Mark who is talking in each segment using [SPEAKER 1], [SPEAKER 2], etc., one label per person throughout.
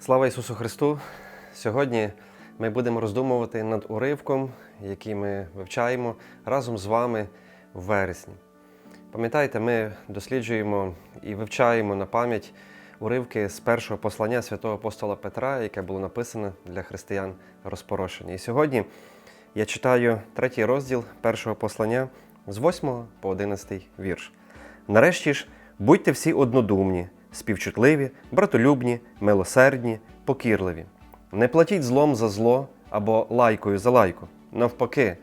[SPEAKER 1] Слава Ісусу Христу! Сьогодні ми будемо роздумувати над уривком, який ми вивчаємо разом з вами в вересні. Пам'ятаєте, ми досліджуємо і вивчаємо на пам'ять уривки з першого послання святого апостола Петра, яке було написане для християн розпорошення. І сьогодні я читаю третій розділ першого послання з 8 по 11 вірш. Нарешті ж, будьте всі однодумні, співчутливі, братолюбні, милосердні, покірливі. Не платіть злом за зло або лайкою за лайку. Навпаки,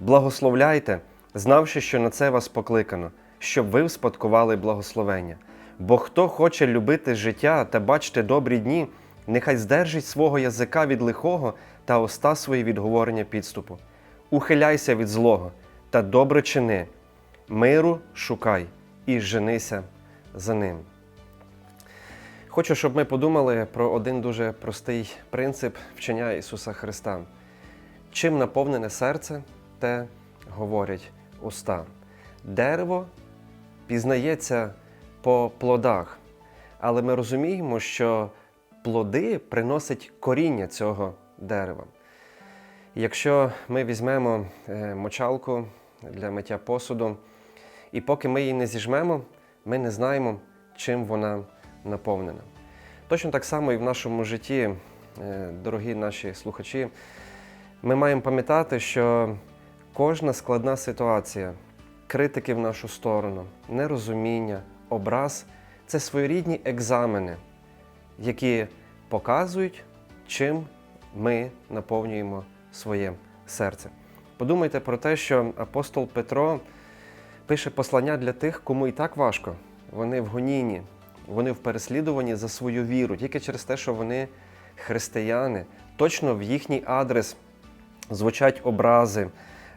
[SPEAKER 1] благословляйте, знавши, що на це вас покликано, щоб ви вспадкували благословення. Бо хто хоче любити життя та бачити добрі дні, нехай здержить свого язика від лихого та уста свої від говорення підступу. Ухиляйся від злого та добре чини, миру шукай і женися за ним. Хочу, щоб ми подумали про один дуже простий принцип вчення Ісуса Христа. Чим наповнене серце, те говорять уста. Дерево пізнається по плодах, але ми розуміємо, що плоди приносять коріння цього дерева. Якщо ми візьмемо е, мочалку для миття посуду, і поки ми її не зіжмемо, ми не знаємо, чим вона наповнена. Точно так само і в нашому житті, е, дорогі наші слухачі, ми маємо пам'ятати, що кожна складна ситуація, критики в нашу сторону, нерозуміння, образ це своєрідні екзамени, які показують, чим ми наповнюємо своє серце. Подумайте про те, що апостол Петро пише послання для тих, кому і так важко. Вони в гонінні, вони в переслідуванні за свою віру, тільки через те, що вони християни. Точно в їхній адрес звучать образи,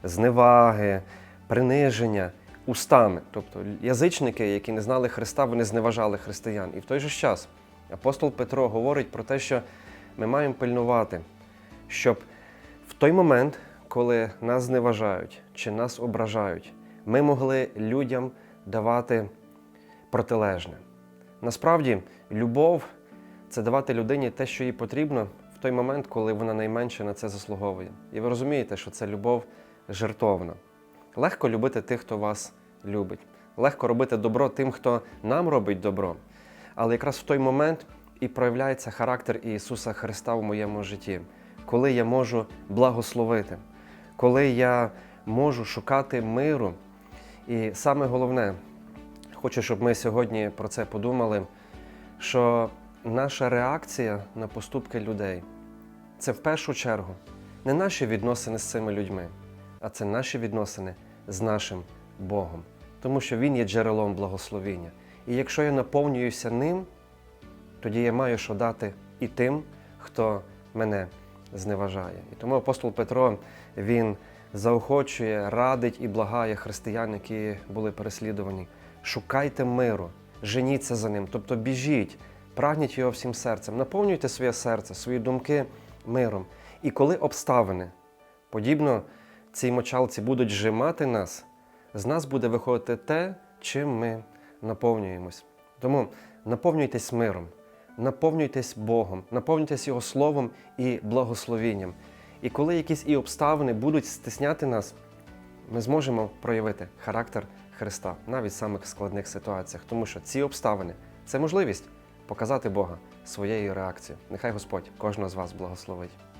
[SPEAKER 1] зневаги, приниження устами. Тобто язичники, які не знали Христа, вони зневажали християн. І в той же час апостол Петро говорить про те, що ми маємо пильнувати, щоб в той момент, коли нас зневажають чи нас ображають, ми могли людям давати протилежне. Насправді, любов це давати людині те, що їй потрібно в той момент, коли вона найменше на це заслуговує. І ви розумієте, що це любов жертовна. Легко любити тих, хто вас любить. Легко робити добро тим, хто нам робить добро. Але якраз в той момент і проявляється характер Ісуса Христа в моєму житті, коли я можу благословити, коли я можу шукати миру. І саме головне, хочу, щоб ми сьогодні про це подумали, що наша реакція на поступки людей це в першу чергу не наші відносини з цими людьми, а це наші відносини з нашим Богом. Тому що Він є джерелом благословіння. І якщо я наповнююся ним, тоді я маю що дати і тим, хто мене зневажає. І тому апостол Петро він заохочує, радить і благає християн, які були переслідувані. Шукайте миру, женіться за ним, тобто біжіть, прагніть його всім серцем, наповнюйте своє серце, свої думки миром. І коли обставини, подібно цій мочалці, будуть зжимати нас, з нас буде виходити те, чим ми наповнюємось. Тому наповнюйтесь миром, наповнюйтесь Богом, наповнюйтесь Його Словом і благословінням. І коли якісь і обставини будуть стисняти нас, ми зможемо проявити характер Христа навіть в самих складних ситуаціях, тому що ці обставини це можливість показати Бога своєю реакцією. Нехай Господь кожного з вас благословить.